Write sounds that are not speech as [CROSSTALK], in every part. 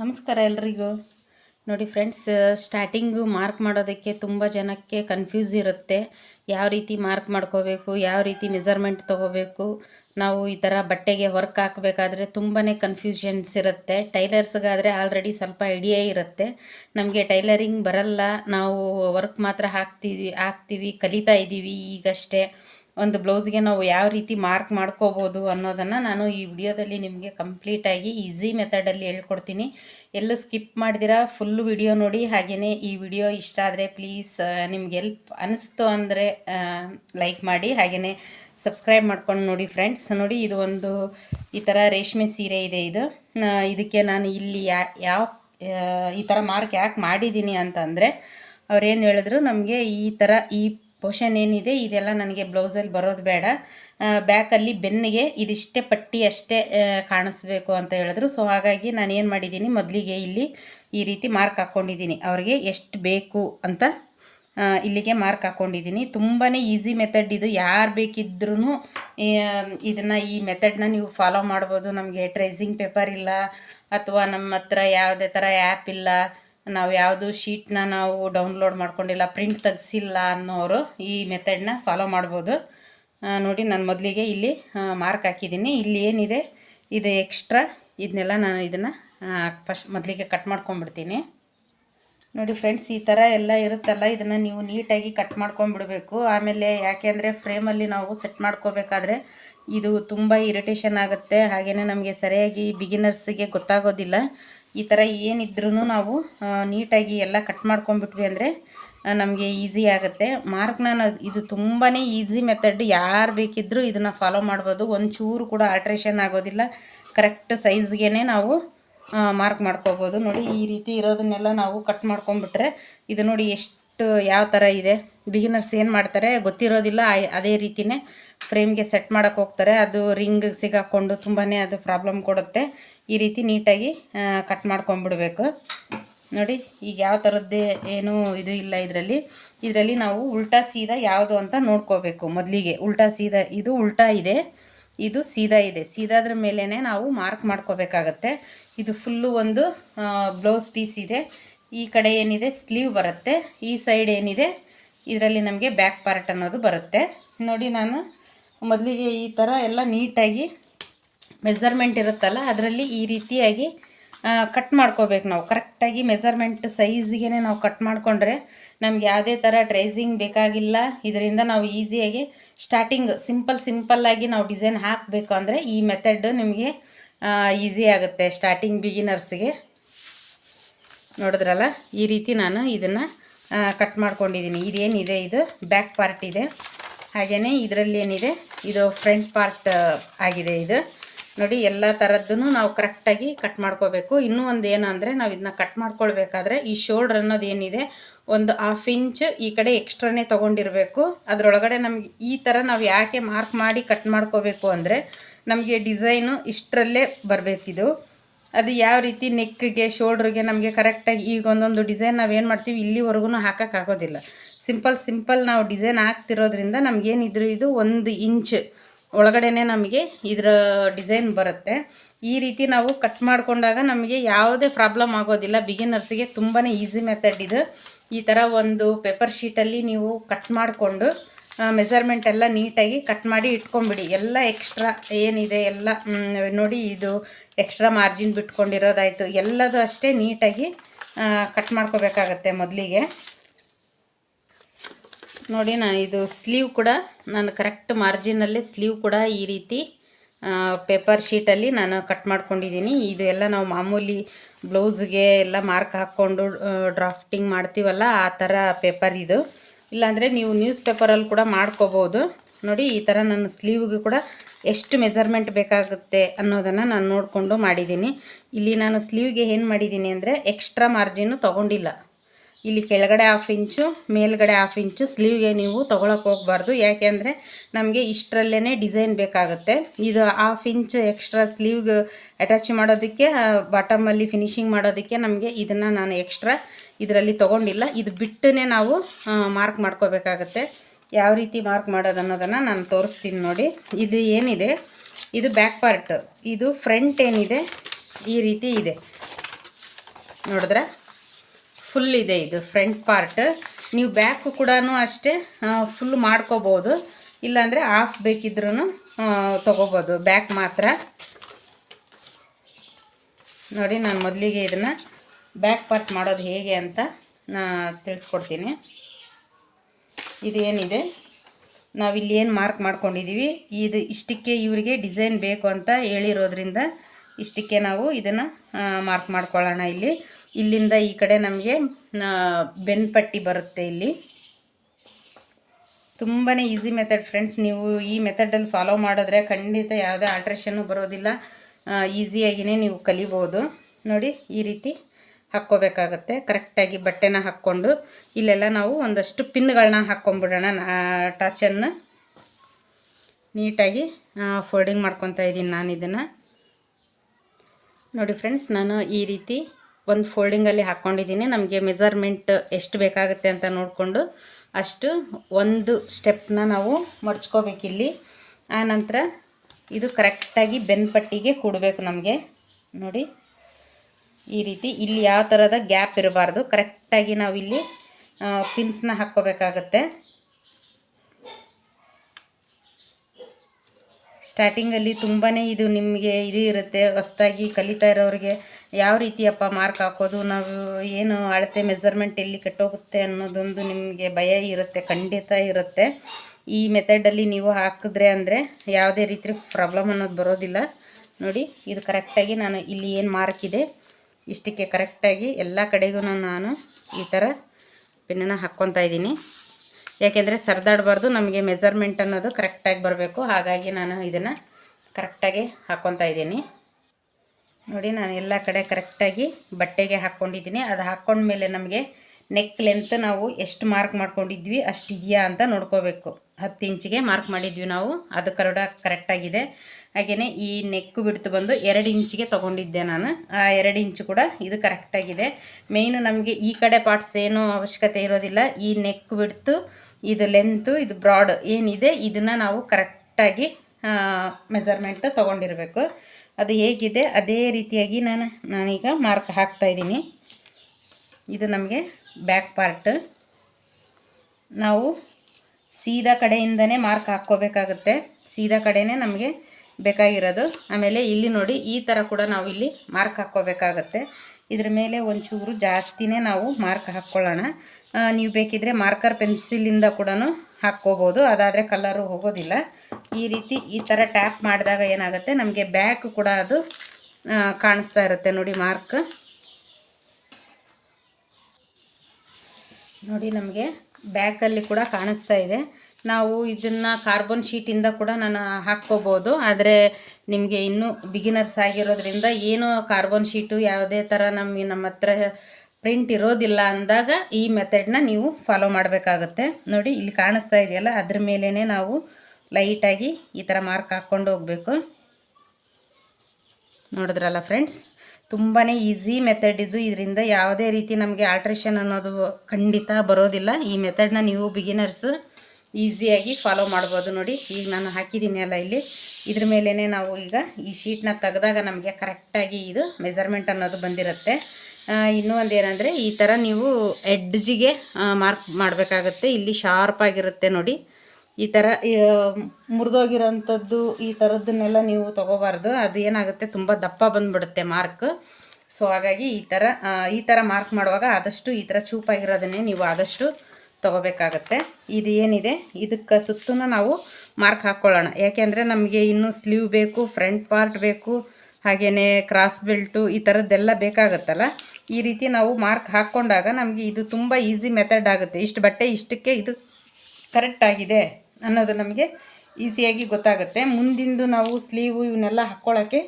ನಮಸ್ಕಾರ ಎಲ್ರಿಗೂ. ನೋಡಿ ಫ್ರೆಂಡ್ಸ್ ಸ್ಟಾರ್ಟಿಂಗು ಮಾರ್ಕ್ ಮಾಡೋದಕ್ಕೆ ತುಂಬ ಜನಕ್ಕೆ ಕನ್ಫ್ಯೂಸ್ ಇರುತ್ತೆ. ಯಾವ ರೀತಿ ಮಾರ್ಕ್ ಮಾಡ್ಕೋಬೇಕು, ಯಾವ ರೀತಿ ಮೆಜರ್ಮೆಂಟ್ ತೊಗೋಬೇಕು, ನಾವು ಈ ಥರ ಬಟ್ಟೆಗೆ ವರ್ಕ್ ಹಾಕಬೇಕಾದ್ರೆ ತುಂಬಾ ಕನ್ಫ್ಯೂಷನ್ಸ್ ಇರುತ್ತೆ. ಟೈಲರ್ಸ್ಗಾದರೆ ಆಲ್ರೆಡಿ ಸ್ವಲ್ಪ ಐಡಿಯಾ ಇರುತ್ತೆ. ನಮಗೆ ಟೈಲರಿಂಗ್ ಬರಲ್ಲ, ನಾವು ವರ್ಕ್ ಮಾತ್ರ ಹಾಕ್ತೀವಿ ಹಾಕ್ತೀವಿ, ಕಲಿತಾ ಇದ್ದೀವಿ ಈಗಷ್ಟೇ. ಒಂದು ಬ್ಲೌಸ್ಗೆ ನಾವು ಯಾವ ರೀತಿ ಮಾರ್ಕ್ ಮಾಡ್ಕೋಬೋದು ಅನ್ನೋದನ್ನು ನಾನು ಈ ವಿಡಿಯೋದಲ್ಲಿ ನಿಮಗೆ ಕಂಪ್ಲೀಟಾಗಿ ಈಸಿ ಮೆಥಡಲ್ಲಿ ಹೇಳ್ಕೊಡ್ತೀನಿ. ಎಲ್ಲೂ ಸ್ಕಿಪ್ ಮಾಡಿದಿರಾ ಫುಲ್ ವಿಡಿಯೋ ನೋಡಿ. ಹಾಗೆಯೇ ಈ ವಿಡಿಯೋ ಇಷ್ಟ ಆದರೆ ಪ್ಲೀಸ್ ನಿಮ್ಗೆ ಎಲ್ಪ್ ಅನಿಸ್ತು ಅಂದರೆ ಲೈಕ್ ಮಾಡಿ. ಹಾಗೆಯೇ ಸಬ್ಸ್ಕ್ರೈಬ್ ಮಾಡ್ಕೊಂಡು ನೋಡಿ ಫ್ರೆಂಡ್ಸ್ ನೋಡಿ, ಇದು ಒಂದು ಈ ಥರ ರೇಷ್ಮೆ ಸೀರೆ ಇದೆ ಇದು. ಇದಕ್ಕೆ ನಾನು ಇಲ್ಲಿ ಯಾವ ಈ ಥರ ಮಾರ್ಕ್ ಯಾಕೆ ಮಾಡಿದ್ದೀನಿ ಅಂತಂದರೆ, ಅವ್ರೇನು ಹೇಳಿದ್ರು ನಮಗೆ ಈ ಥರ ಈ ಪೋರ್ಷನ್ ಏನಿದೆ, ಇದೆಲ್ಲ ನನಗೆ ಬ್ಲೌಸಲ್ಲಿ ಬರೋದು ಬೇಡ. ಬ್ಯಾಕಲ್ಲಿ ಬೆನ್ನಿಗೆ ಇದಿಷ್ಟೇ ಪಟ್ಟಿ ಅಷ್ಟೇ ಕಾಣಿಸ್ಬೇಕು ಅಂತ ಹೇಳಿದ್ರು. ಸೊ ಹಾಗಾಗಿ ನಾನು ಏನು ಮಾಡಿದ್ದೀನಿ, ಮೊದಲಿಗೆ ಇಲ್ಲಿ ಈ ರೀತಿ ಮಾರ್ಕ್ ಹಾಕ್ಕೊಂಡಿದ್ದೀನಿ ಅವ್ರಿಗೆ ಎಷ್ಟು ಬೇಕು ಅಂತ ಇಲ್ಲಿಗೆ ಮಾರ್ಕ್ ಹಾಕ್ಕೊಂಡಿದ್ದೀನಿ ತುಂಬಾ ಈಸಿ ಮೆಥಡ್ ಇದು. ಯಾರು ಬೇಕಿದ್ರೂ ಇದನ್ನು ಈ ಮೆಥಡ್ನ ನೀವು ಫಾಲೋ ಮಾಡ್ಬೋದು. ನಮಗೆ ಟ್ರೈಸಿಂಗ್ ಪೇಪರ್ ಇಲ್ಲ, ಅಥವಾ ನಮ್ಮ ಹತ್ರ ಯಾವುದೇ ಥರ ಆ್ಯಪ್ ಇಲ್ಲ. ನಾವು ಯಾವುದು ಶೀಟ್ನ ನಾವು ಡೌನ್ಲೋಡ್ ಮಾಡ್ಕೊಂಡಿಲ್ಲ ಪ್ರಿಂಟ್ ತೆಗ್ಸಿಲ್ಲ ಅನ್ನೋರು ಈ ಮೆಥಡ್ನ ಫಾಲೋ ಮಾಡ್ಬೋದು. ನೋಡಿ ನಾನು ಮೊದಲಿಗೆ ಇಲ್ಲಿ ಮಾರ್ಕ್ ಹಾಕಿದ್ದೀನಿ ಇಲ್ಲಿ ಏನಿದೆ? ಇದು ಎಕ್ಸ್ಟ್ರಾ ಇದನ್ನೆಲ್ಲ ನಾನು ಇದನ್ನು ಫಸ್ಟ್ ಮೊದಲಿಗೆ ಕಟ್ ಮಾಡ್ಕೊಂಡ್ಬಿಡ್ತೀನಿ. ನೋಡಿ ಫ್ರೆಂಡ್ಸ್ ಈ ಥರ ಎಲ್ಲ ಇರುತ್ತಲ್ಲ, ಇದನ್ನು ನೀವು ನೀಟಾಗಿ ಕಟ್ ಮಾಡ್ಕೊಂಬಿಡಬೇಕು ಆಮೇಲೆ ಯಾಕೆ ಅಂದರೆ ಫ್ರೇಮಲ್ಲಿ ನಾವು ಸೆಟ್ ಮಾಡ್ಕೋಬೇಕಾದ್ರೆ ಇದು ತುಂಬ ಇರಿಟೇಷನ್ ಆಗುತ್ತೆ. ಹಾಗೆಯೇ ನಮಗೆ ಸರಿಯಾಗಿ ಬಿಗಿನರ್ಸಿಗೆ ಗೊತ್ತಾಗೋದಿಲ್ಲ. ಈ ಥರ ಏನಿದ್ರೂ ನಾವು ನೀಟಾಗಿ ಎಲ್ಲ ಕಟ್ ಮಾಡ್ಕೊಂಡ್ಬಿಟ್ವಿ ಅಂದರೆ ನಮಗೆ ಈಸಿ ಆಗುತ್ತೆ. ಮಾರ್ಕ್ನ ಇದು ತುಂಬಾ ಈಸಿ ಮೆಥಡ್ ಯಾರು ಬೇಕಿದ್ದರೂ ಇದನ್ನು ಫಾಲೋ ಮಾಡ್ಬೋದು. ಒಂಚೂರು ಕೂಡ ಆಲ್ಟ್ರೇಷನ್ ಆಗೋದಿಲ್ಲ. ಕರೆಕ್ಟ್ ಸೈಜ್ಗೆ ನಾವು ಮಾರ್ಕ್ ಮಾಡ್ಕೋಬೋದು. ನೋಡಿ, ಈ ರೀತಿ ಇರೋದನ್ನೆಲ್ಲ ನಾವು ಕಟ್ ಮಾಡ್ಕೊಂಡ್ಬಿಟ್ರೆ, ಇದು ನೋಡಿ ಎಷ್ಟು ಯಾವ ಥರ ಇದೆ. ಬಿಗಿನರ್ಸ್ ಏನು ಮಾಡ್ತಾರೆ ಗೊತ್ತಿರೋದಿಲ್ಲ. ಅದೇ ರೀತಿನೇ ಫ್ರೇಮ್ಗೆ ಸೆಟ್ ಮಾಡೋಕ್ಕೆ ಹೋಗ್ತಾರೆ. ಅದು ರಿಂಗ್ ಸಿಗಾಕೊಂಡು ತುಂಬಾ ಅದು ಪ್ರಾಬ್ಲಮ್ ಕೊಡುತ್ತೆ. ಈ ರೀತಿ ನೀಟಾಗಿ ಕಟ್ ಮಾಡ್ಕೊಂಬಿಡ್ಬೇಕು ನೋಡಿ, ಈಗ ಯಾವ ಥರದ್ದೇ ಏನೂ ಇದು ಇಲ್ಲ ಇದರಲ್ಲಿ. ಇದರಲ್ಲಿ ನಾವು ಉಲ್ಟಾ ಸೀದಾ ಯಾವುದು ಅಂತ ನೋಡ್ಕೋಬೇಕು ಮೊದಲಿಗೆ. ಉಲ್ಟಾ ಸೀದಾ, ಇದು ಉಲ್ಟಾ ಇದೆ, ಇದು ಸೀದಾ ಇದೆ. ಸೀದಾದ್ರ ಮೇಲೇ ನಾವು ಮಾರ್ಕ್ ಮಾಡ್ಕೋಬೇಕಾಗತ್ತೆ. ಇದು ಫುಲ್ಲು ಒಂದು ಬ್ಲೌಸ್ ಪೀಸ್ ಇದೆ. ಈ ಕಡೆ ಏನಿದೆ? ಸ್ಲೀವ್ ಬರುತ್ತೆ. ಈ ಸೈಡ್ ಏನಿದೆ? ಇದರಲ್ಲಿ ನಮಗೆ ಬ್ಯಾಕ್ ಪಾರ್ಟ್ ಅನ್ನೋದು ಬರುತ್ತೆ. ನೋಡಿ, ನಾನು ಮೊದಲಿಗೆ ಈ ಥರ ಎಲ್ಲ ನೀಟಾಗಿ ಮೆಜರ್ಮೆಂಟ್ ಇರುತ್ತಲ್ಲ, ಅದರಲ್ಲಿ ಈ ರೀತಿಯಾಗಿ ಕಟ್ ಮಾಡ್ಕೋಬೇಕು ನಾವು. ಕರೆಕ್ಟಾಗಿ ಮೆಸರ್ಮೆಂಟ್ ಸೈಜ್ಗೆ ನಾವು ಕಟ್ ಮಾಡಿಕೊಂಡ್ರೆ ನಮ್ಗೆ ಯಾವುದೇ ಥರ ಟ್ರೇಸಿಂಗ್ ಬೇಕಾಗಿಲ್ಲ. ಇದರಿಂದ ನಾವು ಈಸಿಯಾಗಿ ಸ್ಟಾರ್ಟಿಂಗ್ ಸಿಂಪಲ್ ಸಿಂಪಲ್ಲಾಗಿ ನಾವು ಡಿಸೈನ್ ಹಾಕಬೇಕು ಅಂದರೆ ಈ ಮೆಥಡ್ ನಿಮಗೆ ಈಸಿ ಆಗುತ್ತೆ ಸ್ಟಾರ್ಟಿಂಗ್ ಬಿಗಿನರ್ಸ್ಗೆ ನೋಡಿದ್ರಲ್ಲ? ಈ ರೀತಿ ನಾನು ಇದನ್ನು ಕಟ್ ಮಾಡ್ಕೊಂಡಿದ್ದೀನಿ ಇದೇನಿದೆ? ಇದು ಬ್ಯಾಕ್ ಪಾರ್ಟ್ ಇದೆ. ಹಾಗೆಯೇ ಇದರಲ್ಲಿ ಏನಿದೆ ಇದು ಫ್ರಂಟ್ ಪಾರ್ಟ್ ಆಗಿದೆ ಇದು. ನೋಡಿ, ಎಲ್ಲ ಥರದ್ದು ನಾವು ಕರೆಕ್ಟಾಗಿ ಕಟ್ ಮಾಡ್ಕೋಬೇಕು. ಇನ್ನೂ ಒಂದು ಏನು ಅಂದರೆ ನಾವು ಇದನ್ನ ಕಟ್ ಮಾಡ್ಕೊಳ್ಬೇಕಾದ್ರೆ ಈ ಶೋಲ್ಡ್ರ್ ಅನ್ನೋದು ಏನಿದೆ, ಒಂದು ಹಾಫ್ ಇಂಚ್ ಈ ಕಡೆ ಎಕ್ಸ್ಟ್ರಾನೇ ತೊಗೊಂಡಿರಬೇಕು. ಅದರೊಳಗಡೆ ನಮಗೆ ಈ ಥರ ನಾವು ಯಾಕೆ ಮಾರ್ಕ್ ಮಾಡಿ ಕಟ್ ಮಾಡ್ಕೋಬೇಕು ಅಂದರೆ, ನಮಗೆ ಡಿಸೈನು ಇಷ್ಟರಲ್ಲೇ ಬರಬೇಕಿದು ಅದು ಯಾವ ರೀತಿ ನೆಕ್ಗೆ ಶೋಲ್ಡ್ರಿಗೆ ನಮಗೆ ಕರೆಕ್ಟಾಗಿ ಈಗ ಒಂದೊಂದು ಡಿಸೈನ್ ನಾವೇನು ಮಾಡ್ತೀವಿ ಇಲ್ಲಿವರೆಗೂ ಹಾಕೋಕ್ಕಾಗೋದಿಲ್ಲ ಸಿಂಪಲ್ ಸಿಂಪಲ್ ನಾವು ಡಿಸೈನ್ ಹಾಕ್ತಿರೋದ್ರಿಂದ ನಮಗೇನಿದ್ರು ಇದು ಒಂದು ಇಂಚ್ ಒಳಗಡೆನೆ ನಮಗೆ ಇದರ ಡಿಸೈನ್ ಬರುತ್ತೆ. ಈ ರೀತಿ ನಾವು ಕಟ್ ಮಾಡಿಕೊಂಡಾಗ ನಮಗೆ ಯಾವುದೇ ಪ್ರಾಬ್ಲಮ್ ಆಗೋದಿಲ್ಲ. ಬಿಗಿನರ್ಸಿಗೆ ತುಂಬಾ ಈಸಿ ಮೆಥಡ್ ಇದು. ಈ ಥರ ಒಂದು ಪೇಪರ್ ಶೀಟಲ್ಲಿ ನೀವು ಕಟ್ ಮಾಡಿಕೊಂಡು ಮೆಸರ್ಮೆಂಟ್ ಎಲ್ಲ ನೀಟಾಗಿ ಕಟ್ ಮಾಡಿ ಇಟ್ಕೊಂಬಿಡಿ ಎಲ್ಲ ಎಕ್ಸ್ಟ್ರಾ ಏನಿದೆ, ಎಲ್ಲ ನೋಡಿ ಇದು ಎಕ್ಸ್ಟ್ರಾ ಮಾರ್ಜಿನ್ ಬಿಟ್ಕೊಂಡಿರೋದಾಯಿತು. ಎಲ್ಲದೂ ಅಷ್ಟೇ ನೀಟಾಗಿ ಕಟ್ ಮಾಡ್ಕೋಬೇಕಾಗತ್ತೆ ಮೊದಲಿಗೆ. ನೋಡಿ, ನಾ ಇದು ಸ್ಲೀವ್ ಕೂಡ, ನಾನು ಕರೆಕ್ಟ್ ಮಾರ್ಜಿನಲ್ಲೇ ಸ್ಲೀವ್ ಕೂಡ ಈ ರೀತಿ ಪೇಪರ್ ಶೀಟಲ್ಲಿ ನಾನು ಕಟ್ ಮಾಡ್ಕೊಂಡಿದ್ದೀನಿ. ಇದು ಎಲ್ಲ ನಾವು ಮಾಮೂಲಿ ಬ್ಲೌಸ್ಗೆ ಎಲ್ಲ ಮಾರ್ಕ್ ಹಾಕ್ಕೊಂಡು ಡ್ರಾಫ್ಟಿಂಗ್ ಮಾಡ್ತೀವಲ್ಲ, ಆ ಥರ ಪೇಪರ್ ಇದು. ಇಲ್ಲಾಂದರೆ ನೀವು ನ್ಯೂಸ್ ಪೇಪರಲ್ಲಿ ಕೂಡ ಮಾಡ್ಕೋಬೋದು. ನೋಡಿ, ಈ ಥರ ನಾನು ಸ್ಲೀವ್ಗೆ ಕೂಡ ಎಷ್ಟು ಮೆಜರ್ಮೆಂಟ್ ಬೇಕಾಗುತ್ತೆ ಅನ್ನೋದನ್ನು ನಾನು ನೋಡಿಕೊಂಡು ಮಾಡಿದ್ದೀನಿ. ಇಲ್ಲಿ ನಾನು ಸ್ಲೀವ್ಗೆ ಏನು ಮಾಡಿದ್ದೀನಿ ಅಂದರೆ ಎಕ್ಸ್ಟ್ರಾ ಮಾರ್ಜಿನ್ನು ತೊಗೊಂಡಿಲ್ಲ. ಇಲ್ಲಿ ಕೆಳಗಡೆ ಹಾಫ್ ಇಂಚು ಮೇಲ್ಗಡೆ ಹಾಫ್ ಇಂಚು ಸ್ಲೀವ್ಗೆ ನೀವು ತೊಗೊಳಕ್ಕೆ ಹೋಗಬಾರ್ದು. ಯಾಕೆಂದರೆ ನಮಗೆ ಇಷ್ಟರಲ್ಲೇ ಡಿಸೈನ್ ಬೇಕಾಗುತ್ತೆ. ಇದು ಹಾಫ್ ಇಂಚ್ ಎಕ್ಸ್ಟ್ರಾ ಸ್ಲೀವ್ಗೆ ಅಟ್ಯಾಚ್ ಮಾಡೋದಕ್ಕೆ ಬಾಟಮಲ್ಲಿ ಫಿನಿಶಿಂಗ್ ಮಾಡೋದಕ್ಕೆ ನಮಗೆ ಇದನ್ನು ನಾನು ಎಕ್ಸ್ಟ್ರಾ ಇದರಲ್ಲಿ ತೊಗೊಂಡಿಲ್ಲ. ಇದು ಬಿಟ್ಟನೇ ನಾವು ಮಾರ್ಕ್ ಮಾಡ್ಕೋಬೇಕಾಗತ್ತೆ. ಯಾವ ರೀತಿ ಮಾರ್ಕ್ ಮಾಡೋದು ಅನ್ನೋದನ್ನು ನಾನು ತೋರಿಸ್ತೀನಿ ನೋಡಿ. ಇದು ಏನಿದೆ? ಇದು ಬ್ಯಾಕ್ ಪಾರ್ಟ್ ಇದು ಫ್ರಂಟ್ ಏನಿದೆ? ಈ ರೀತಿ ಇದೆ. ನೋಡಿದ್ರೆ? ಫುಲ್ ಇದೆ ಇದು ಫ್ರಂಟ್ ಪಾರ್ಟ್ ನೀವು ಬ್ಯಾಕು ಕೂಡ ಅಷ್ಟೇ ಫುಲ್ ಮಾಡ್ಕೋಬೋದು. ಇಲ್ಲಾಂದರೆ ಹಾಫ್ ಬೇಕಿದ್ರೂ ತೊಗೋಬೋದು ಬ್ಯಾಕ್ ಮಾತ್ರ. ನೋಡಿ, ನಾನು ಮೊದಲಿಗೆ ಇದನ್ನು ಬ್ಯಾಕ್ ಪಾರ್ಟ್ ಮಾಡೋದು ಹೇಗೆ ಅಂತ ತಿಳಿಸ್ಕೊಡ್ತೀನಿ. ಇದೇನಿದೆ? ನಾವಿಲ್ಲಿ ಏನು ಮಾರ್ಕ್ ಮಾಡ್ಕೊಂಡಿದ್ದೀವಿ ಇದು ಇಷ್ಟಕ್ಕೆ ಇವರಿಗೆ ಡಿಸೈನ್ ಬೇಕು ಅಂತ ಹೇಳಿರೋದ್ರಿಂದ ಇಷ್ಟಕ್ಕೆ ನಾವು ಇದನ್ನು ಮಾರ್ಕ್ ಮಾಡ್ಕೊಳ್ಳೋಣ ಇಲ್ಲಿ. ಇಲ್ಲಿಂದ ಈ ಕಡೆ ನಮಗೆ ಬೆನ್ಪಟ್ಟಿ ಬರುತ್ತೆ ಇಲ್ಲಿ. ತುಂಬಾ ಈಸಿ ಮೆಥಡ್ ಫ್ರೆಂಡ್ಸ್ ನೀವು ಈ ಮೆಥಡಲ್ಲಿ ಫಾಲೋ ಮಾಡಿದ್ರೆ ಖಂಡಿತ ಯಾವುದೇ ಆಲ್ಟ್ರೇಷನ್ನು ಬರೋದಿಲ್ಲ. ಈಸಿಯಾಗಿಯೇ ನೀವು ಕಲಿಬೋದು. ನೋಡಿ, ಈ ರೀತಿ ಹಾಕ್ಕೋಬೇಕಾಗತ್ತೆ. ಕರೆಕ್ಟಾಗಿ ಬಟ್ಟೆನ ಹಾಕ್ಕೊಂಡು ಇಲ್ಲೆಲ್ಲ ನಾವು ಒಂದಷ್ಟು ಪಿನ್ಗಳನ್ನ ಹಾಕ್ಕೊಂಬಿಡೋಣ. ಟಾಚನ್ನು ನೀಟಾಗಿ ಫೋಲ್ಡಿಂಗ್ ಮಾಡ್ಕೊತಾ ಇದ್ದೀನಿ ನಾನು ಇದನ್ನು ನೋಡಿ ಫ್ರೆಂಡ್ಸ್ ನಾನು ಈ ರೀತಿ ಒಂದು ಫೋಲ್ಡಿಂಗಲ್ಲಿ ಹಾಕ್ಕೊಂಡಿದ್ದೀನಿ ನಮಗೆ ಮೆಜರ್ಮೆಂಟ್ ಎಷ್ಟು ಬೇಕಾಗುತ್ತೆ ಅಂತ ನೋಡಿಕೊಂಡು ಅಷ್ಟು ಒಂದು ಸ್ಟೆಪ್ನ ನಾವು ಮಡ್ಚ್ಕೋಬೇಕಿಲ್ಲಿ ಆನಂತರ ಇದು ಕರೆಕ್ಟಾಗಿ ಬೆನ್ಪಟ್ಟಿಗೆ ಕೊಡಬೇಕು ನಮಗೆ. ನೋಡಿ, ಈ ರೀತಿ ಇಲ್ಲಿ ಯಾವ ಥರದ ಗ್ಯಾಪ್ ಇರಬಾರ್ದು. ಕರೆಕ್ಟಾಗಿ ನಾವಿಲ್ಲಿ ಪಿನ್ಸ್ನ ಹಾಕ್ಕೋಬೇಕಾಗತ್ತೆ. ಸ್ಟಾರ್ಟಿಂಗಲ್ಲಿ ತುಂಬಾ ಇದು ನಿಮಗೆ ಇದು ಇರುತ್ತೆ. ಹೊಸ್ದಾಗಿ ಕಲಿತಾ ಇರೋರಿಗೆ ಯಾವ ರೀತಿಯಪ್ಪ ಮಾರ್ಕ್ ಹಾಕೋದು? ನಾವು ಏನು ಅಳತೆ ಮೆಜರ್ಮೆಂಟ್ ಎಲ್ಲಿ ಕೆಟ್ಟೋಗುತ್ತೆ ಅನ್ನೋದೊಂದು ನಿಮಗೆ ಭಯ ಇರುತ್ತೆ, ಖಂಡಿತ ಇರುತ್ತೆ. ಈ ಮೆಥಡಲ್ಲಿ ನೀವು ಹಾಕಿದ್ರೆ ಅಂದರೆ ಯಾವುದೇ ರೀತಿ ಪ್ರಾಬ್ಲಮ್ ಅನ್ನೋದು ಬರೋದಿಲ್ಲ. ನೋಡಿ, ಇದು ಕರೆಕ್ಟಾಗಿ ನಾನು ಇಲ್ಲಿ ಏನು ಮಾರ್ಕ್ ಇದೆ, ಇಷ್ಟಕ್ಕೆ ಕರೆಕ್ಟಾಗಿ ಎಲ್ಲ ಕಡೆಗೂ ನಾನು ಈ ಥರ ಪೆನ್ನನ್ನು ಹಾಕ್ಕೊತಾ ಇದ್ದೀನಿ. ಯಾಕೆಂದರೆ ಸರಿದಾಡಬಾರ್ದು, ನಮಗೆ ಮೆಜರ್ಮೆಂಟ್ ಅನ್ನೋದು ಕರೆಕ್ಟಾಗಿ ಬರಬೇಕು. ಹಾಗಾಗಿ ನಾನು ಇದನ್ನು ಕರೆಕ್ಟಾಗಿ ಹಾಕ್ಕೊತಾ ಇದ್ದೀನಿ. ನೋಡಿ, ನಾನು ಎಲ್ಲ ಕಡೆ ಕರೆಕ್ಟಾಗಿ ಬಟ್ಟೆಗೆ ಹಾಕ್ಕೊಂಡಿದ್ದೀನಿ. ಅದು ಹಾಕ್ಕೊಂಡ್ಮೇಲೆ ನಮಗೆ ನೆಕ್ ಲೆಂತ್ ನಾವು ಎಷ್ಟು ಮಾರ್ಕ್ ಮಾಡ್ಕೊಂಡಿದ್ವಿ ಅಷ್ಟು ಇದೆಯಾ ಅಂತ ನೋಡ್ಕೋಬೇಕು. ಹತ್ತು ಇಂಚಿಗೆ ಮಾರ್ಕ್ ಮಾಡಿದ್ವಿ ನಾವು, ಅದು ಕರಡ ಕರೆಕ್ಟಾಗಿದೆ. ಹಾಗೆಯೇ ಈ ನೆಕ್ಕು ಬಿಡ್ತು ಬಂದು ಎರಡು ಇಂಚಿಗೆ ತೊಗೊಂಡಿದ್ದೆ ನಾನು. ಆ ಎರಡು ಇಂಚು ಕೂಡ ಇದು ಕರೆಕ್ಟಾಗಿದೆ. ಮೇಯ್ನು ನಮಗೆ ಈ ಕಡೆ ಪಾರ್ಟ್ಸ್ ಏನೂ ಅವಶ್ಯಕತೆ ಇರೋದಿಲ್ಲ. ಈ ನೆಕ್ ಬಿಡ್ತು, ಇದು ಲೆಂತು ಇದು ಬ್ರಾಡ್ ಏನಿದೆ, ಇದನ್ನು ನಾವು ಕರೆಕ್ಟಾಗಿ ಮೆಜರ್ಮೆಂಟ್ ತೊಗೊಂಡಿರಬೇಕು. ಅದು ಹೇಗಿದೆ? ಅದೇ ರೀತಿಯಾಗಿ ನಾನು, ನಾನೀಗ ಮಾರ್ಕ್ ಹಾಕ್ತಾಯಿದ್ದೀನಿ ಇದು ನಮಗೆ ಬ್ಯಾಕ್ ಪಾರ್ಟ್ ನಾವು ಸೀದಾ ಕಡೆಯಿಂದನೇ ಮಾರ್ಕ್ ಹಾಕ್ಕೋಬೇಕಾಗುತ್ತೆ. ಸೀದಾ ಕಡೆಯೇ ನಮಗೆ ಬೇಕಾಗಿರೋದು. ಆಮೇಲೆ ಇಲ್ಲಿ ನೋಡಿ, ಈ ಥರ ಕೂಡ ನಾವು ಇಲ್ಲಿ ಮಾರ್ಕ್ ಹಾಕ್ಕೋಬೇಕಾಗತ್ತೆ. ಇದ್ರ ಮೇಲೆ ಒಂಚೂರು ಜಾಸ್ತಿನೇ ನಾವು ಮಾರ್ಕ್ ಹಾಕ್ಕೊಳ್ಳೋಣ. ನೀವು ಬೇಕಿದ್ದರೆ ಮಾರ್ಕರ್ ಪೆನ್ಸಿಲಿಂದ ಕೂಡ ಹಾಕ್ಕೋಬೋದು. ಅದಾದರೆ ಕಲರು ಹೋಗೋದಿಲ್ಲ. ಈ ರೀತಿ ಈ ಥರ ಟ್ಯಾಪ್ ಮಾಡಿದಾಗ ಏನಾಗುತ್ತೆ? ನಮಗೆ ಬ್ಯಾಕ್ ಕೂಡ ಅದು ಕಾಣಿಸ್ತಾ ಇರುತ್ತೆ. ನೋಡಿ ಮಾರ್ಕ್ ನೋಡಿ ನಮಗೆ ಬ್ಯಾಕಲ್ಲಿ ಕೂಡ ಕಾಣಿಸ್ತಾ ಇದೆ. ನಾವು ಇದನ್ನು ಕಾರ್ಬನ್ ಶೀಟಿಂದ ಕೂಡ ನಾನು ಹಾಕ್ಕೋಬೋದು. ಆದರೆ ನಿಮಗೆ ಇನ್ನೂ ಬಿಗಿನರ್ಸ್ ಆಗಿರೋದ್ರಿಂದ ಏನು ಕಾರ್ಬನ್ ಶೀಟು ಯಾವುದೇ ಥರ ನಮಗೆ ನಮ್ಮ ಹತ್ರ ಪ್ರಿಂಟ್ ಇರೋದಿಲ್ಲ ಅಂದಾಗ ಈ ಮೆಥಡ್ನ ನೀವು ಫಾಲೋ ಮಾಡಬೇಕಾಗುತ್ತೆ. ನೋಡಿ, ಇಲ್ಲಿ ಕಾಣಿಸ್ತಾ ಇದೆಯಲ್ಲ, ಅದ್ರ ಮೇಲೇ ನಾವು ಲೈಟಾಗಿ ಈ ಥರ ಮಾರ್ಕ್ ಹಾಕ್ಕೊಂಡು ಹೋಗಬೇಕು. ನೋಡಿದ್ರಲ್ಲ ಫ್ರೆಂಡ್ಸ್ ತುಂಬಾ ಈಸಿ ಮೆಥಡ್ ಇದು. ಇದರಿಂದ ಯಾವುದೇ ರೀತಿ ನಮಗೆ ಆಲ್ಟ್ರೇಷನ್ ಅನ್ನೋದು ಖಂಡಿತ ಬರೋದಿಲ್ಲ. ಈ ಮೆಥಡ್ನ ನೀವು ಬಿಗಿನರ್ಸ್ ಈಸಿಯಾಗಿ ಫಾಲೋ ಮಾಡ್ಬೋದು ನೋಡಿ. ಈಗ ನಾನು ಹಾಕಿದ್ದೀನಿ ಅಲ್ಲ ಇಲ್ಲಿ. ಇದ್ರ ಮೇಲೇ ನಾವು ಈಗ ಈ ಶೀಟ್ನ ತೆಗೆದಾಗ ನಮಗೆ ಕರೆಕ್ಟಾಗಿ ಇದು ಮೆಜರ್ಮೆಂಟ್ ಅನ್ನೋದು ಬಂದಿರುತ್ತೆ. ಇನ್ನೂ ಒಂದು ಏನಂದರೆ ಈ ಥರ ನೀವು ಎಡ್ಜಿಗೆ ಮಾರ್ಕ್ ಮಾಡಬೇಕಾಗತ್ತೆ. ಇಲ್ಲಿ ಶಾರ್ಪ್ ಆಗಿರುತ್ತೆ ನೋಡಿ. ಈ ಥರ ಮುರಿದೋಗಿರೋಂಥದ್ದು ಈ ಥರದ್ದನ್ನೆಲ್ಲ ನೀವು ತೊಗೋಬಾರ್ದು. ಅದು ಏನಾಗುತ್ತೆ? ತುಂಬ ದಪ್ಪ ಬಂದುಬಿಡುತ್ತೆ ಮಾರ್ಕ್ ಸೊ ಹಾಗಾಗಿ ಈ ಥರ ಈ ಥರ ಮಾರ್ಕ್ ಮಾಡುವಾಗ ಆದಷ್ಟು ಈ ಥರ ಚೂಪಾಗಿರೋದನ್ನೇ ನೀವು ಆದಷ್ಟು ತೊಗೋಬೇಕಾಗತ್ತೆ. ಇದು ಏನಿದೆ ಇದಕ್ಕೆ ಸುತ್ತೂ ನಾವು ಮಾರ್ಕ್ ಹಾಕ್ಕೊಳ್ಳೋಣ ಯಾಕೆಂದರೆ ನಮಗೆ ಇನ್ನೂ ಸ್ಲೀವ್ ಬೇಕು ಫ್ರಂಟ್ ಪಾರ್ಟ್ ಬೇಕು ಹಾಗೆಯೇ ಕ್ರಾಸ್ ಬೆಲ್ಟು ಈ ಥರದ್ದೆಲ್ಲ ಬೇಕಾಗುತ್ತಲ್ಲ? ಈ ರೀತಿ ನಾವು ಮಾರ್ಕ್ ಹಾಕ್ಕೊಂಡಾಗ ನಮಗೆ ಇದು ತುಂಬ ಈಸಿ ಮೆಥಡ್ ಆಗುತ್ತೆ. ಇಷ್ಟು ಬಟ್ಟೆ ಇಷ್ಟಕ್ಕೆ ಇದು ಕರೆಕ್ಟ್ ಆಗಿದೆ ಅನ್ನೋದು ನಮಗೆ ಈಸಿಯಾಗಿ ಗೊತ್ತಾಗುತ್ತೆ. ಮುಂದಿಂದು ನಾವು ಸ್ಲೀವು ಇವನ್ನೆಲ್ಲ ಹಾಕ್ಕೊಳ್ಳೋಕ್ಕೆ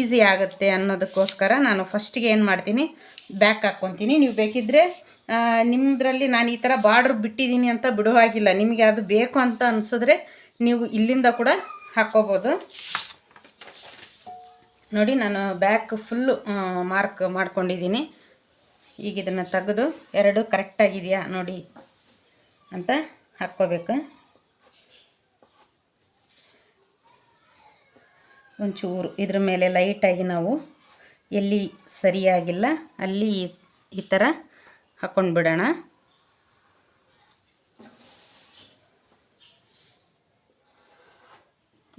ಈಸಿ ಆಗುತ್ತೆ ಅನ್ನೋದಕ್ಕೋಸ್ಕರ ನಾನು ಫಸ್ಟಿಗೆ ಏನು ಮಾಡ್ತೀನಿ? ಬ್ಯಾಕ್ ಹಾಕ್ಕೊತೀನಿ ನೀವು ಬೇಕಿದ್ದರೆ ನಿಮ್ಮದ್ರಲ್ಲಿ ನಾನು ಈ ಥರ ಬಾರ್ಡ್ರ್ ಬಿಟ್ಟಿದ್ದೀನಿ ಅಂತ ಬಿಡುವಾಗಿಲ್ಲ ನಿಮಗೆ ಅದು ಬೇಕು ಅಂತ ಅನಿಸಿದ್ರೆ ನೀವು ಇಲ್ಲಿಂದ ಕೂಡ ಹಾಕ್ಕೋಬೋದು ನೋಡಿ, ನಾನು ಬ್ಯಾಕ್ ಫುಲ್ಲು ಮಾರ್ಕ್ ಮಾಡ್ಕೊಂಡಿದ್ದೀನಿ. ಈಗ ಇದನ್ನು ತೆಗೆದು ಎರಡು ಕರೆಕ್ಟಾಗಿದೆಯಾ ನೋಡಿ ಅಂತ ಹಾಕ್ಕೋಬೇಕು. ಒಂಚೂರು ಇದ್ರ ಮೇಲೆ ಲೈಟಾಗಿ ನಾವು ಎಲ್ಲಿ ಸರಿಯಾಗಿಲ್ಲ, ಅಲ್ಲಿ ಈ- ಥರ ಹಾಕ್ಕೊಂಡು ಬಿಡೋಣ.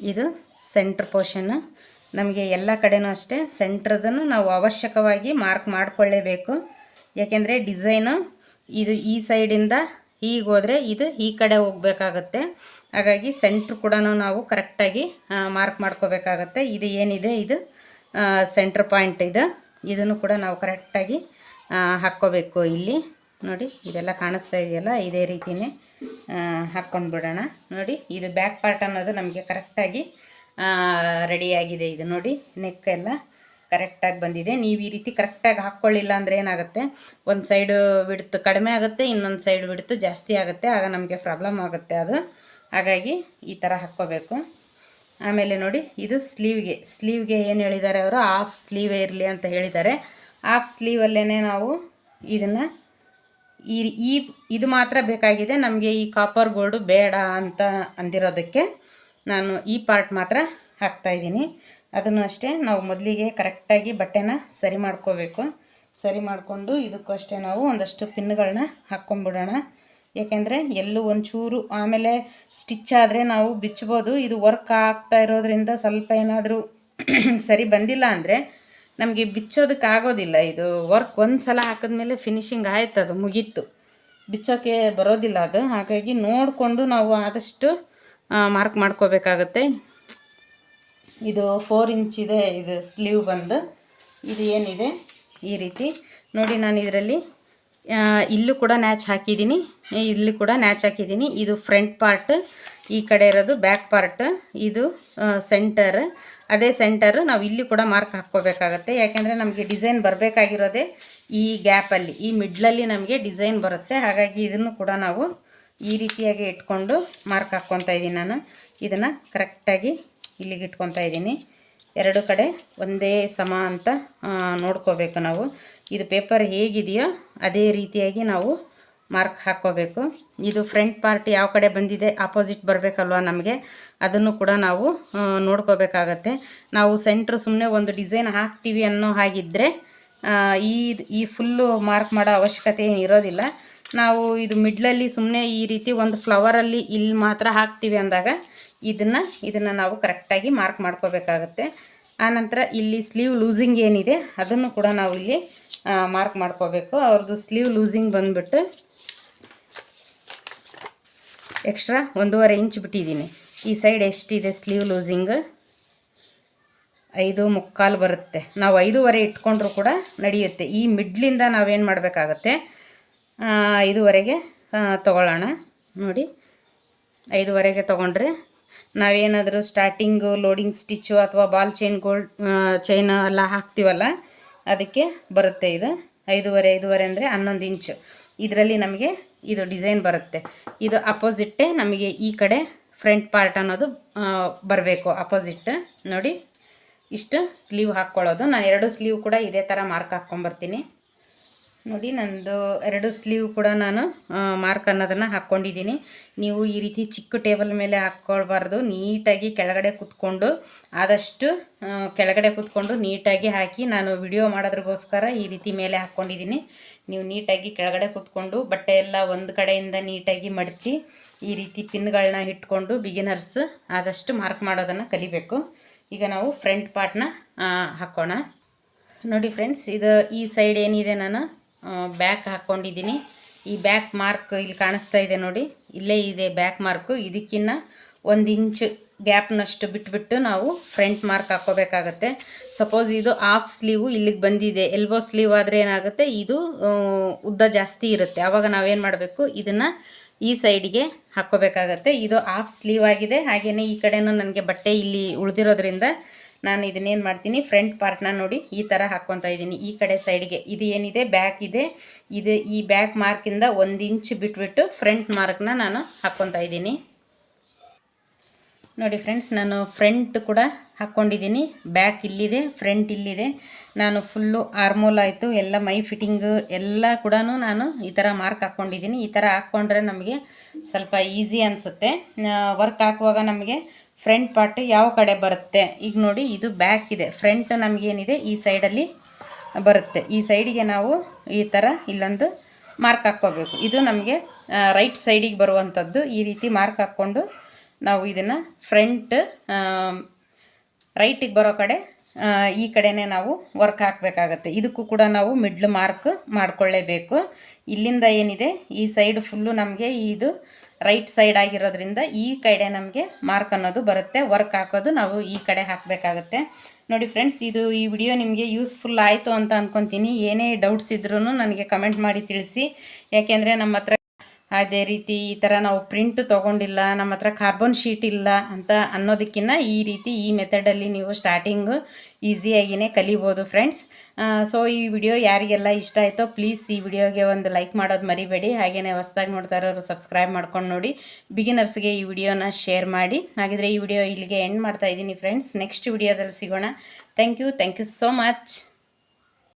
ಇದು ಸೆಂಟ್ರ್ ಪೋರ್ಷನ್ ನಮಗೆ ಎಲ್ಲ ಕಡೆನೂ ಅಷ್ಟೇ ಸೆಂಟ್ರದನ್ನು ನಾವು ಅವಶ್ಯಕವಾಗಿ ಮಾರ್ಕ್ ಮಾಡಿಕೊಳ್ಳೇಬೇಕು. ಯಾಕೆಂದರೆ ಡಿಸೈನು ಇದು ಈ ಸೈಡಿಂದ ಹೀಗೆ ಹೋದರೆ ಇದು ಈ ಕಡೆ ಹೋಗಬೇಕಾಗತ್ತೆ. ಹಾಗಾಗಿ ಸೆಂಟ್ರ್ ಕೂಡ ನಾವು ಕರೆಕ್ಟಾಗಿ ಮಾರ್ಕ್ ಮಾಡ್ಕೋಬೇಕಾಗತ್ತೆ. ಇದು ಏನಿದೆ? ಇದು ಸೆಂಟ್ರ್ ಪಾಯಿಂಟ್ ಇದು. ಇದನ್ನು ಕೂಡ ನಾವು ಕರೆಕ್ಟಾಗಿ ಹಾಕ್ಕೋಬೇಕು ಇಲ್ಲಿ. ನೋಡಿ, ಇದೆಲ್ಲ ಕಾಣಿಸ್ತಾ ಇದೆಯಲ್ಲ? ಇದೇ ರೀತಿಯೇ ಹಾಕ್ಕೊಂಡು ಬಿಡೋಣ ನೋಡಿ, ಇದು ಬ್ಯಾಕ್ ಪಾರ್ಟ್ ಅನ್ನೋದು ನಮಗೆ ಕರೆಕ್ಟಾಗಿ ರೆಡಿಯಾಗಿದೆ ಇದು. ನೋಡಿ ನೆಕ್ ಎಲ್ಲ ಕರೆಕ್ಟಾಗಿ ಬಂದಿದೆ. ನೀವು ಈ ರೀತಿ ಕರೆಕ್ಟಾಗಿ ಹಾಕ್ಕೊಳ್ಳಿಲ್ಲ ಅಂದರೆ ಏನಾಗುತ್ತೆ? ಒಂದು ಸೈಡು ಬಿಡ್ತು ಕಡಿಮೆ ಆಗುತ್ತೆ, ಇನ್ನೊಂದು ಸೈಡ್ ಬಿಡ್ತು ಜಾಸ್ತಿ ಆಗುತ್ತೆ. ಆಗ ನಮಗೆ ಪ್ರಾಬ್ಲಮ್ ಆಗುತ್ತೆ ಅದು. ಹಾಗಾಗಿ ಈ ಥರ ಹಾಕ್ಕೋಬೇಕು. ಆಮೇಲೆ ನೋಡಿ, ಇದು ಸ್ಲೀವ್ಗೆ ಸ್ಲೀವ್ಗೆ ಏನು ಹೇಳಿದ್ದಾರೆ ಅವರು? ಹಾಫ್ ಸ್ಲೀವೇ ಇರಲಿ ಅಂತ ಹೇಳಿದ್ದಾರೆ. ಹಾಫ್ ಸ್ಲೀವಲ್ಲೇ ನಾವು ಇದನ್ನು ಈ ಇದು ಮಾತ್ರ ಬೇಕಾಗಿದೆ. ನಮಗೆ ಈ ಕಾಪರ್ ಗೋಲ್ಡು ಬೇಡ ಅಂತ ಅಂದಿರೋದಕ್ಕೆ ನಾನು ಈ ಪಾರ್ಟ್ ಮಾತ್ರ ಹಾಕ್ತಾಯಿದ್ದೀನಿ ಅದನ್ನು ಅಷ್ಟೇ ನಾವು ಮೊದಲಿಗೆ ಕರೆಕ್ಟಾಗಿ ಬಟ್ಟೆನ ಸರಿ ಮಾಡ್ಕೋಬೇಕು. ಸರಿ ಮಾಡಿಕೊಂಡು ಇದಕ್ಕೂ ಅಷ್ಟೇ ನಾವು ಒಂದಷ್ಟು ಪಿನ್ಗಳನ್ನ ಹಾಕ್ಕೊಂಬಿಡೋಣ. ಏಕೆಂದರೆ ಎಲ್ಲೂ ಒಂಚೂರು ಆಮೇಲೆ ಸ್ಟಿಚ್ ಆದರೆ ನಾವು ಬಿಚ್ಬೋದು. ಇದು ವರ್ಕ್ ಆಗ್ತಾ ಇರೋದ್ರಿಂದ ಸ್ವಲ್ಪ ಏನಾದರೂ [CLEARS THROAT] ಸರಿ ಬಂದಿಲ್ಲ ಅಂದರೆ ನಮಗೆ ಬಿಚ್ಚೋದಕ್ಕೆ ಆಗೋದಿಲ್ಲ ಇದು ವರ್ಕ್ ಒಂದು ಸಲ ಹಾಕಿದ್ಮೇಲೆ ಫಿನಿಶಿಂಗ್ ಆಯ್ತು ಅದು ಮುಗೀತು. ಬಿಚ್ಚೋಕ್ಕೆ ಬರೋದಿಲ್ಲ ಅದು. ಹಾಗಾಗಿ ನೋಡಿಕೊಂಡು ನಾವು ಆದಷ್ಟು ಮಾರ್ಕ್ ಮಾಡ್ಕೋಬೇಕಾಗತ್ತೆ. ಇದು ಫೋರ್ ಇಂಚ್ ಇದೆ, ಇದು ಸ್ಲೀವ್ ಬಂದು. ಇದು ಏನಿದೆ? ಈ ರೀತಿ. ನೋಡಿ ನಾನು ಇದರಲ್ಲಿ ಇಲ್ಲೂ ಕೂಡ ನ್ಯಾಚ್ ಹಾಕಿದ್ದೀನಿ. ಇಲ್ಲಿ ಕೂಡ ನ್ಯಾಚ್ ಹಾಕಿದ್ದೀನಿ. ಇದು ಫ್ರಂಟ್ ಪಾರ್ಟ್ ಈ ಕಡೆ ಇರೋದು ಬ್ಯಾಕ್ ಪಾರ್ಟ್ ಇದು ಸೆಂಟರ್ ಅದೇ ಸೆಂಟರು ನಾವು ಇಲ್ಲಿ ಕೂಡ ಮಾರ್ಕ್ ಹಾಕ್ಕೋಬೇಕಾಗತ್ತೆ. ಯಾಕೆಂದರೆ ನಮಗೆ ಡಿಸೈನ್ ಬರಬೇಕಾಗಿರೋದೇ ಈ ಗ್ಯಾಪಲ್ಲಿ ಈ ಮಿಡ್ಲಲ್ಲಿ ನಮಗೆ ಡಿಸೈನ್ ಬರುತ್ತೆ. ಹಾಗಾಗಿ ಇದನ್ನು ಕೂಡ ನಾವು ಈ ರೀತಿಯಾಗಿ ಇಟ್ಕೊಂಡು ಮಾರ್ಕ್ ಹಾಕ್ಕೊತಾ ಇದ್ದೀನಿ ನಾನು. ಇದನ್ನು ಕರೆಕ್ಟಾಗಿ ಇಲ್ಲಿಗೆ ಇಟ್ಕೊತಾ ಇದ್ದೀನಿ ಎರಡು ಕಡೆ ಒಂದೇ ಸಮ ಅಂತ ನೋಡ್ಕೋಬೇಕು ನಾವು. ಇದು ಪೇಪರ್ ಹೇಗಿದೆಯೋ ಅದೇ ರೀತಿಯಾಗಿ ನಾವು ಮಾರ್ಕ್ ಹಾಕ್ಕೋಬೇಕು. ಇದು ಫ್ರಂಟ್ ಪಾರ್ಟ್ ಯಾವ ಕಡೆ ಬಂದಿದೆ ಆಪೋಸಿಟ್ ಬರಬೇಕಲ್ವ ನಮಗೆ? ಅದನ್ನು ಕೂಡ ನಾವು ನೋಡ್ಕೋಬೇಕಾಗತ್ತೆ. ನಾವು ಸೆಂಟ್ರ್ ಸುಮ್ಮನೆ ಒಂದು ಡಿಸೈನ್ ಹಾಕ್ತೀವಿ ಅನ್ನೋ ಹಾಗಿದ್ದರೆ ಈ ಈ ಫುಲ್ಲು ಮಾರ್ಕ್ ಮಾಡೋ ಅವಶ್ಯಕತೆ ಏನಿರೋದಿಲ್ಲ ನಾವು ಇದು ಮಿಡ್ಲಲ್ಲಿ ಸುಮ್ಮನೆ ಈ ರೀತಿ ಒಂದು ಫ್ಲವರಲ್ಲಿ ಇಲ್ಲಿ ಮಾತ್ರ ಹಾಕ್ತೀವಿ ಅಂದಾಗ ಇದನ್ನು ಇದನ್ನು ನಾವು ಕರೆಕ್ಟಾಗಿ ಮಾರ್ಕ್ ಮಾಡ್ಕೋಬೇಕಾಗತ್ತೆ. ಆನಂತರ ಇಲ್ಲಿ ಸ್ಲೀವ್ ಲೂಸಿಂಗ್ ಏನಿದೆ, ಅದನ್ನು ಕೂಡ ನಾವು ಇಲ್ಲಿ ಮಾರ್ಕ್ ಮಾಡ್ಕೋಬೇಕು. ಅವ್ರದ್ದು ಸ್ಲೀವ್ ಲೂಸಿಂಗ್ ಬಂದುಬಿಟ್ಟು ಎಕ್ಸ್ಟ್ರಾ ಒಂದೂವರೆ ಇಂಚ್ ಬಿಟ್ಟಿದ್ದೀನಿ. ಈ ಸೈಡ್ ಎಷ್ಟಿದೆ ಸ್ಲೀವ್ ಲೂಸಿಂಗ್ ಐದು ಮುಕ್ಕಾಲು ಬರುತ್ತೆ. ನಾವು ಐದೂವರೆ ಇಟ್ಕೊಂಡ್ರೂ ಕೂಡ ನಡೆಯುತ್ತೆ. ಈ ಮಿಡ್ಲಿಂದ ನಾವೇನು ಮಾಡಬೇಕಾಗತ್ತೆ? ಐದೂವರೆಗೆ ತೊಗೊಳ್ಳೋಣ. ನೋಡಿ, ಐದೂವರೆಗೆ ತೊಗೊಂಡ್ರೆ ನಾವೇನಾದರೂ ಸ್ಟಾರ್ಟಿಂಗು ಲೋಡಿಂಗ್ ಸ್ಟಿಚ್ಚು ಅಥವಾ ಬಾಲ್ ಚೈನ್ ಗೋಲ್ಡ್ ಚೈನ್ ಎಲ್ಲ ಹಾಕ್ತೀವಲ್ಲ, ಅದಕ್ಕೆ ಬರುತ್ತೆ ಇದು. ಐದೂವರೆ ಐದೂವರೆ ಅಂದರೆ ಹನ್ನೊಂದು ಇಂಚು ಇದರಲ್ಲಿ ನಮಗೆ ಇದು ಡಿಸೈನ್ ಬರುತ್ತೆ. ಇದು ಅಪೋಸಿಟ್ಟೇ ನಮಗೆ ಈ ಕಡೆ ಫ್ರಂಟ್ ಪಾರ್ಟ್ ಅನ್ನೋದು ಬರಬೇಕು ಅಪೋಸಿಟ್ ನೋಡಿ, ಇಷ್ಟು ಸ್ಲೀವ್ ಹಾಕ್ಕೊಳ್ಳೋದು. ನಾನು ಎರಡು ಸ್ಲೀವ್ ಕೂಡ ಇದೇ ಥರ ಮಾರ್ಕ್ ಹಾಕ್ಕೊಂಬರ್ತೀನಿ. ನೋಡಿ, ನಂದು ಎರಡು ಸ್ಲೀವ್ ಕೂಡ ನಾನು ಮಾರ್ಕ್ ಅನ್ನೋದನ್ನು ಹಾಕ್ಕೊಂಡಿದ್ದೀನಿ. ನೀವು ಈ ರೀತಿ ಚಿಕ್ಕ ಟೇಬಲ್ ಮೇಲೆ ಹಾಕ್ಕೊಳ್ಬಾರ್ದು. ನೀಟಾಗಿ ಕೆಳಗಡೆ ಕೂತ್ಕೊಂಡು, ಆದಷ್ಟು ಕೆಳಗಡೆ ಕೂತ್ಕೊಂಡು ನೀಟಾಗಿ ಹಾಕಿ ನಾನು ವಿಡಿಯೋ ಮಾಡೋದ್ರಿಗೋಸ್ಕರ ಈ ರೀತಿ ಮೇಲೆ ಹಾಕ್ಕೊಂಡಿದ್ದೀನಿ. ನೀವು ನೀಟಾಗಿ ಕೆಳಗಡೆ ಕೂತ್ಕೊಂಡು, ಬಟ್ಟೆ ಎಲ್ಲ ಒಂದು ಕಡೆಯಿಂದ ನೀಟಾಗಿ ಮಡಚಿ ಈ ರೀತಿ ಪಿನ್ಗಳನ್ನ ಇಟ್ಕೊಂಡು ಬಿಗಿನರ್ಸ್ ಆದಷ್ಟು ಮಾರ್ಕ್ ಮಾಡೋದನ್ನು ಕಲಿಬೇಕು. ಈಗ ನಾವು ಫ್ರಂಟ್ ಪಾರ್ಟ್ನ ಹಾಕ್ಕೋಣ ನೋಡಿ ಫ್ರೆಂಡ್ಸ್ ಇದು ಈ ಸೈಡ್ ಏನಿದೆ ನಾನು ಬ್ಯಾಕ್ ಹಾಕ್ಕೊಂಡಿದ್ದೀನಿ ಈ ಬ್ಯಾಕ್ ಮಾರ್ಕ್ ಇಲ್ಲಿ ಕಾಣಿಸ್ತಾ ಇದೆ ನೋಡಿ. ಇಲ್ಲೇ ಇದೆ ಬ್ಯಾಕ್ ಮಾರ್ಕು ಇದಕ್ಕಿನ್ನ ಒಂದು ಇಂಚ್ ಗ್ಯಾಪ್ನಷ್ಟು ಬಿಟ್ಬಿಟ್ಟು ನಾವು ಫ್ರಂಟ್ ಮಾರ್ಕ್ ಹಾಕ್ಕೋಬೇಕಾಗತ್ತೆ ಸಪೋಸ್ ಇದು ಹಾಫ್ ಸ್ಲೀವು ಇಲ್ಲಿಗೆ ಬಂದಿದೆ. ಎಲ್ಬೋ ಸ್ಲೀವ್ ಆದರೆ ಏನಾಗುತ್ತೆ? ಇದು ಉದ್ದ ಜಾಸ್ತಿ ಇರುತ್ತೆ. ಆವಾಗ ನಾವೇನು ಮಾಡಬೇಕು? ಇದನ್ನು ಈ ಸೈಡಿಗೆ ಹಾಕ್ಕೋಬೇಕಾಗತ್ತೆ. ಇದು ಹಾಫ್ ಸ್ಲೀವ್ ಆಗಿದೆ. ಹಾಗೆಯೇ ಈ ಕಡೆಯೂ ನನಗೆ ಬಟ್ಟೆ ಇಲ್ಲಿ ಉಳಿದಿರೋದ್ರಿಂದ ನಾನು ಇದನ್ನೇನು ಮಾಡ್ತೀನಿ ಫ್ರಂಟ್ ಪಾರ್ಟ್ನ ನೋಡಿ ಈ ಥರ ಹಾಕ್ಕೊತಾ ಇದ್ದೀನಿ. ಈ ಕಡೆ ಸೈಡ್ಗೆ ಇದು ಏನಿದೆ ಬ್ಯಾಕ್ ಇದೆ. ಇದು ಈ ಬ್ಯಾಕ್ ಮಾರ್ಕಿಂದ ಒಂದು ಇಂಚ್ ಬಿಟ್ಬಿಟ್ಟು ಫ್ರಂಟ್ ಮಾರ್ಕ್ನ ನಾನು ಹಾಕ್ಕೊತಾ ಇದ್ದೀನಿ. ನೋಡಿ ಫ್ರೆಂಡ್ಸ್, ನಾನು ಫ್ರಂಟ್ ಕೂಡ ಹಾಕ್ಕೊಂಡಿದ್ದೀನಿ. ಬ್ಯಾಕ್ ಇಲ್ಲಿದೆ ಫ್ರಂಟ್ ಇಲ್ಲಿದೆ. ನಾನು ಫುಲ್ಲು ಆರ್ಮೋಲ್ ಆಯಿತು, ಎಲ್ಲ ಮೈ ಫಿಟ್ಟಿಂಗು ಎಲ್ಲ ಕೂಡ ನಾನು ಈ ಥರ ಮಾರ್ಕ್ ಹಾಕ್ಕೊಂಡಿದ್ದೀನಿ ಈ ಥರ ಹಾಕ್ಕೊಂಡ್ರೆ ನಮಗೆ ಸ್ವಲ್ಪ ಈಸಿ ಅನಿಸುತ್ತೆ. ವರ್ಕ್ ಹಾಕುವಾಗ ನಮಗೆ ಫ್ರಂಟ್ ಪಾರ್ಟ್ ಯಾವ ಕಡೆ ಬರುತ್ತೆ? ಈಗ ನೋಡಿ, ಇದು ಬ್ಯಾಕ್ ಇದೆ. ಫ್ರಂಟ್ ನಮಗೇನಿದೆ? ಈ ಸೈಡಲ್ಲಿ ಬರುತ್ತೆ. ಈ ಸೈಡಿಗೆ ನಾವು ಈ ಥರ ಇಲ್ಲೊಂದು ಮಾರ್ಕ್ ಹಾಕ್ಕೋಬೇಕು. ಇದು ನಮಗೆ ರೈಟ್ ಸೈಡಿಗೆ ಬರುವಂಥದ್ದು. ಈ ರೀತಿ ಮಾರ್ಕ್ ಹಾಕ್ಕೊಂಡು ನಾವು ಇದನ್ನು ಫ್ರಂಟ್ ರೈಟಿಗೆ ಬರೋ ಕಡೆ ಈ ಕಡೆನೇ ನಾವು ವರ್ಕ್ ಹಾಕಬೇಕಾಗತ್ತೆ. ಇದಕ್ಕೂ ಕೂಡ ನಾವು ಮಿಡ್ಲ್ ಮಾರ್ಕ್ ಮಾಡಿಕೊಳ್ಳೇಬೇಕು. ಇಲ್ಲಿಂದ ಏನಿದೆ? ಈ ಸೈಡ್ ಫುಲ್ಲು ನಮಗೆ ಇದು ರೈಟ್ ಸೈಡ್ ಆಗಿರೋದ್ರಿಂದ ಈ ಕಡೆ ನಮಗೆ ಮಾರ್ಕ್ ಅನ್ನೋದು ಬರುತ್ತೆ. ವರ್ಕ್ ಹಾಕೋದು ನಾವು ಈ ಕಡೆ ಹಾಕಬೇಕಾಗತ್ತೆ. ನೋಡಿ ಫ್ರೆಂಡ್ಸ್ ಇದು ಈ ವಿಡಿಯೋ ನಿಮಗೆ ಯೂಸ್ಫುಲ್ ಆಯಿತು ಅಂತ ಅಂದ್ಕೊತೀನಿ ಏನೇ ಡೌಟ್ಸ್ ಇದ್ರೂ ನನಗೆ ಕಮೆಂಟ್ ಮಾಡಿ ತಿಳಿಸಿ. ಯಾಕೆಂದರೆ ನಮ್ಮ ಅದೇ ರೀತಿ ಈ ಥರ ನಾವು ಪ್ರಿಂಟ್ ತೊಗೊಂಡಿಲ್ಲ, ನಮ್ಮ ಹತ್ರ ಕಾರ್ಬನ್ ಶೀಟ್ ಇಲ್ಲ ಅಂತ ಅನ್ನೋದಕ್ಕಿಂತ ಈ ರೀತಿ ಈ ಮೆಥಡಲ್ಲಿ ನೀವು ಸ್ಟಾರ್ಟಿಂಗು ಈಸಿಯಾಗಿಯೇ ಕಲಿಬೋದು ಫ್ರೆಂಡ್ಸ್ ಸೊ ಈ ವಿಡಿಯೋ ಯಾರಿಗೆಲ್ಲ ಇಷ್ಟ ಆಯಿತೋ ಪ್ಲೀಸ್ ಈ ವಿಡಿಯೋಗೆ ಒಂದು ಲೈಕ್ ಮಾಡೋದು ಮರಿಬೇಡಿ. ಹಾಗೆಯೇ ಹೊಸದಾಗಿ ನೋಡ್ತಾ ಇರೋರು ಸಬ್ಸ್ಕ್ರೈಬ್ ಮಾಡ್ಕೊಂಡು ನೋಡಿ ಬಿಗಿನರ್ಸ್ಗೆ ಈ ವಿಡಿಯೋನ ಶೇರ್ ಮಾಡಿ. ಹಾಗಿದ್ರೆ ಈ ವಿಡಿಯೋ ಇಲ್ಲಿಗೆ ಎಂಡ್ ಮಾಡ್ತಾ ಇದ್ದೀನಿ ಫ್ರೆಂಡ್ಸ್ ನೆಕ್ಸ್ಟ್ ವಿಡಿಯೋದಲ್ಲಿ ಸಿಗೋಣ. Thank you thank you so much